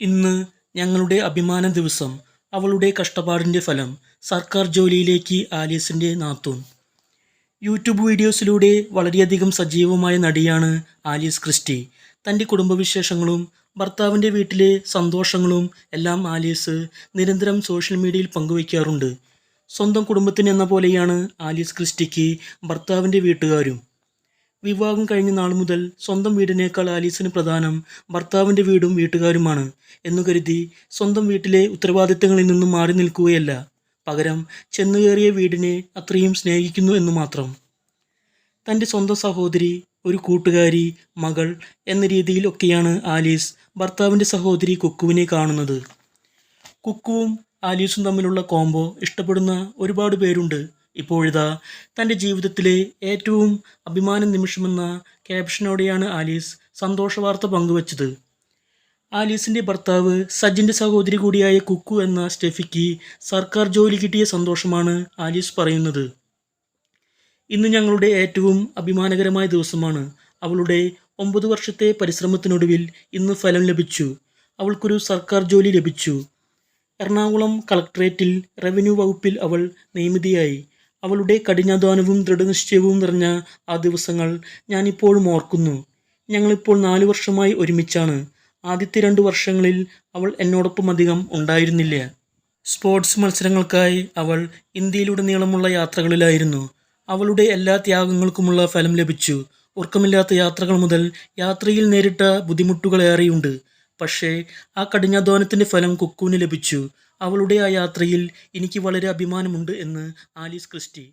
ഇന്ന് ഞങ്ങളുടെ അഭിമാന ദിവസം അവളുടെ കഷ്ടപ്പാടിന്റെ ഫലം സർക്കാർ ജോലിയിലേക്ക് ആലീസിന്റെ നാത്തൂൻ. യൂട്യൂബ് വീഡിയോസിലൂടെ വളരെയധികം സജീവമായ നടിയാണ് ആലീസ് ക്രിസ്റ്റി. തന്റെ കുടുംബവിശേഷങ്ങളും ഭർത്താവിന്റെ വീട്ടിലെ സന്തോഷങ്ങളും എല്ലാം ആലീസ് നിരന്തരം സോഷ്യൽ മീഡിയയിൽ പങ്കുവയ്ക്കാറുണ്ട്. സ്വന്തം കുടുംബത്തിന് എന്ന പോലെയാണ് ആലീസ് ക്രിസ്റ്റിക്ക് ഭർത്താവിന്റെ വീട്ടുകാരും. വിവാഹം കഴിഞ്ഞ നാൾ മുതൽ സ്വന്തം വീടിനേക്കാൾ ആലീസിന് പ്രധാനം ഭർത്താവിന്റെ വീടും വീട്ടുകാരുമാണ് എന്നു കരുതി സ്വന്തം വീട്ടിലെ ഉത്തരവാദിത്തങ്ങളിൽ നിന്നും മാറി നിൽക്കുകയല്ല. പകരം ചെന്നുകയറിയ വീടിനെ അത്രയും സ്നേഹിക്കുന്നു എന്ന് മാത്രം. തന്റെ സ്വന്തം സഹോദരി ഒരു കൂട്ടുകാരി മകൾ എന്ന രീതിയിലൊക്കെയാണ് ആലീസ് ഭർത്താവിന്റെ സഹോദരി കുക്കുവിനെ കാണുന്നത്. കുക്കുവും ആലീസും തമ്മിലുള്ള കോംബോ ഇഷ്ടപ്പെടുന്ന ഒരുപാട് പേരുണ്ട്. ഇപ്പോഴിതാ തന്റെ ജീവിതത്തിലെ ഏറ്റവും അഭിമാന നിമിഷമെന്ന ക്യാപ്ഷനോടെയാണ് ആലീസ് സന്തോഷ വാർത്ത പങ്കുവച്ചത്. ആലീസിന്റെ ഭർത്താവ് സജിന്റെ സഹോദരി കൂടിയായ കുക്കു എന്ന സ്റ്റെഫിക്ക് സർക്കാർ ജോലി കിട്ടിയ സന്തോഷമാണ് ആലീസ് പറയുന്നത്. ഇന്ന് ഞങ്ങളുടെ ഏറ്റവും അഭിമാനകരമായ ദിവസമാണ്. അവളുടെ ഒമ്പത് വർഷത്തെ പരിശ്രമത്തിനൊടുവിൽ ഇന്ന് ഫലം ലഭിച്ചു. അവൾക്കൊരു സർക്കാർ ജോലി ലഭിച്ചു. എറണാകുളം കളക്ട്രേറ്റിൽ റവന്യൂ വകുപ്പിൽ അവൾ നിയമിതയായി. അവളുടെ കഠിനാധ്വാനവും ദൃഢനിശ്ചയവും നിറഞ്ഞ ആ ദിവസങ്ങൾ ഞാനിപ്പോഴും ഓർക്കുന്നു. ഞങ്ങളിപ്പോൾ നാല് വർഷമായി ഒരുമിച്ചാണ്. ആദ്യത്തെ രണ്ട് വർഷങ്ങളിൽ അവൾ എന്നോടൊപ്പം അധികം ഉണ്ടായിരുന്നില്ല. സ്പോർട്സ് മത്സരങ്ങൾക്കായി അവൾ ഇന്ത്യയിലൂടെ നീളമുള്ള യാത്രകളിലായിരുന്നു. അവളുടെ എല്ലാ ത്യാഗങ്ങൾക്കുമുള്ള ഫലം ലഭിച്ചു. ഉറക്കമില്ലാത്ത യാത്രകൾ മുതൽ യാത്രയിൽ നേരിട്ട ബുദ്ധിമുട്ടുകളേറെയുണ്ട്. പക്ഷേ ആ കഠിനാധ്വാനത്തിന്റെ ഫലം കുക്കുവിന് ലഭിച്ചു. അവളുടെ ആ യാത്രയിൽ എനിക്ക് വളരെ അഭിമാനമുണ്ട് എന്ന് ആലീസ് ക്രിസ്റ്റി